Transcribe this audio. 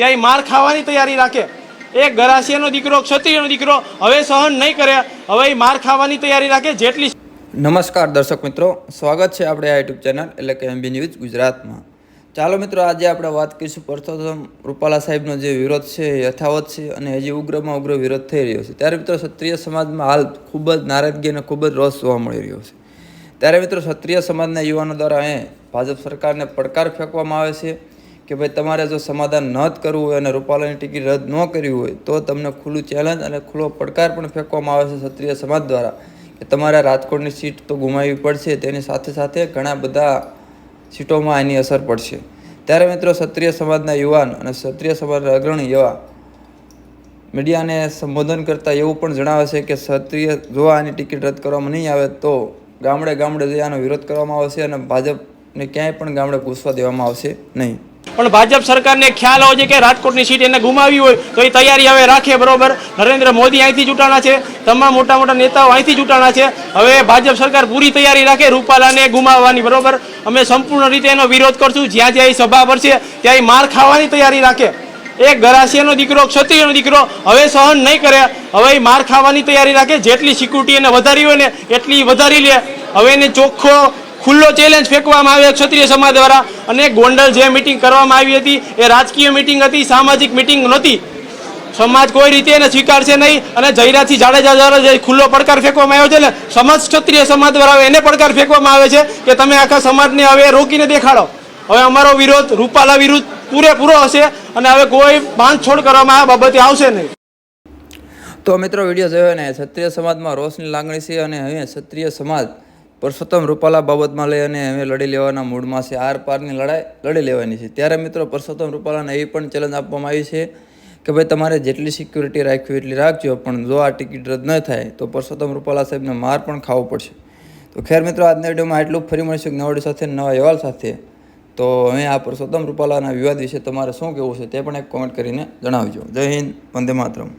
ત્યાં એ માર ખાવાની તૈયારી રાખે. એક ગરાસિયાનો દીકરો, ક્ષત્રિયનો દીકરો હવે સહન નહીં કરે. હવે એ માર ખાવાની તૈયારી રાખે જેટલી નમસ્કાર દર્શક મિત્રો, સ્વાગત છે આપણે આ યુટ્યુબ ચેનલ એટલે કે એમબી ન્યૂઝ ગુજરાતમાં. ચાલો મિત્રો, આજે આપણે વાત કરીશું પરસોત્તમ રૂપાલા સાહેબનો જે વિરોધ છે યથાવત છે અને હજી ઉગ્રમાં ઉગ્ર વિરોધ થઈ રહ્યો છે. ત્યારે મિત્રો, ક્ષત્રિય સમાજમાં હાલ ખૂબ જ નારાજગી અને ખૂબ જ રોષ જોવા મળી રહ્યો છે. ત્યારે મિત્રો, ક્ષત્રિય સમાજના યુવાનો દ્વારા અહીં ભાજપ સરકારને પડકાર ફેંકવામાં આવે છે. કે ભાઈ, તમારે જો સમાધાન ન જ કરવું હોય અને રૂપાલાની ટિકિટ રદ ન કરવી હોય, તો તમને ખુલ્લું ચેલેન્જ અને ખુલ્લો પડકાર પણ ફેંકવામાં આવે છે ક્ષત્રિય સમાજ દ્વારા. કે તમારે રાજકોટની સીટ તો ગુમાવવી પડશે, તેની સાથે સાથે ઘણા બધા સીટોમાં એની અસર પડશે. ત્યારે મિત્રો, ક્ષત્રિય સમાજના યુવાન અને ક્ષત્રિય સમાજના અગ્રણી એવા મીડિયાને સંબોધન કરતાં એવું પણ જણાવે છે કે ક્ષત્રિય જો આની ટિકિટ રદ કરવામાં નહીં આવે, તો ગામડે ગામડે જઈ આનો વિરોધ કરવામાં આવશે અને ભાજપને ક્યાંય પણ ગામડે ઘૂસવા દેવામાં આવશે નહીં. પણ ભાજપ સરકારને ખ્યાલ હોય છે કે રાજકોટની સીટ એને ગુમાવી હોય, તો એ તૈયારી હવે રાખે બરોબર. નરેન્દ્ર મોદી અહીંથી ચૂંટાણા છે, તમામ મોટા મોટા નેતાઓ અહીંથી ચૂંટાણા છે. હવે ભાજપ સરકાર પૂરી તૈયારી રાખે રૂપાલાને ગુમાવવાની, બરોબર? અમે સંપૂર્ણ રીતે એનો વિરોધ કરશું. જ્યાં જ્યાં સભા ભરશે ત્યાં એ માર ખાવાની તૈયારી રાખે. એક ગરાસિયાનો દીકરો ક્ષત્રિયનો દીકરો હવે સહન નહીં કરે. હવે માર ખાવાની તૈયારી રાખે. જેટલી સિક્યુરિટી એને વધારી હોય ને, એટલી વધારી લે. હવે એને ચોખ્ખો ખુલ્લો ચેલેન્જ ફેંકવામાં આવ્યો ક્ષત્રિય સમાજ દ્વારા અને ગોંડલ જે મિટિંગ કરવામાં આવી હતી, એ રાજકીય મિટિંગ હતી, સામાજિક મિટિંગ નહોતી. સમાજ કોઈ રીતે એને સ્વીકારશે નહીં અને જયરાથી જાડેજા દ્વારા ખુલ્લો પડકાર ફેંકવામાં આવ્યો છે ને સમાજ ક્ષત્રિય સમાજ દ્વારા એને પડકાર ફેંકવામાં આવે છે કે તમે આખા સમાજને હવે રોકીને દેખાડો. હવે અમારો વિરોધ રૂપાલા વિરુદ્ધ પૂરેપૂરો હશે અને હવે કોઈ બાંધછોડ કરવામાં આ બાબતે આવશે નહીં. તો મિત્રો વીડિયો જોયો ને, ક્ષત્રિય સમાજમાં રોષની લાગણી છે અને હવે ક્ષત્રિય સમાજ પરસોત્તમ રૂપાલા બાબતમાં લઈ અને અમે લડી લેવાના મૂડમાં છે. આર પારની લડાઈ લડી લેવાની છે. ત્યારે મિત્રો પરસોત્તમ રૂપાલાને એવી પણ ચેલેન્જ આપવામાં આવી છે કે ભાઈ તમારે જેટલી સિક્યુરિટી રાખવી એટલી રાખજો, પણ જો આ ટિકિટ રદ ન થાય તો પરસોત્તમ રૂપાલા સાહેબને માર પણ ખાવો પડશે. તો ખેર મિત્રો, આજના વિડીયોમાં આટલું ફરી મળીશું એક નવા વીડિયો સાથે, નવા અહેવાલ સાથે. તો હવે આ પરસોત્તમ રૂપાલાના વિવાદ વિશે તમારે શું કહેવું છે તે પણ એક કોમેન્ટ કરીને જણાવજો. જય હિન્દ, વંદે માતરમ.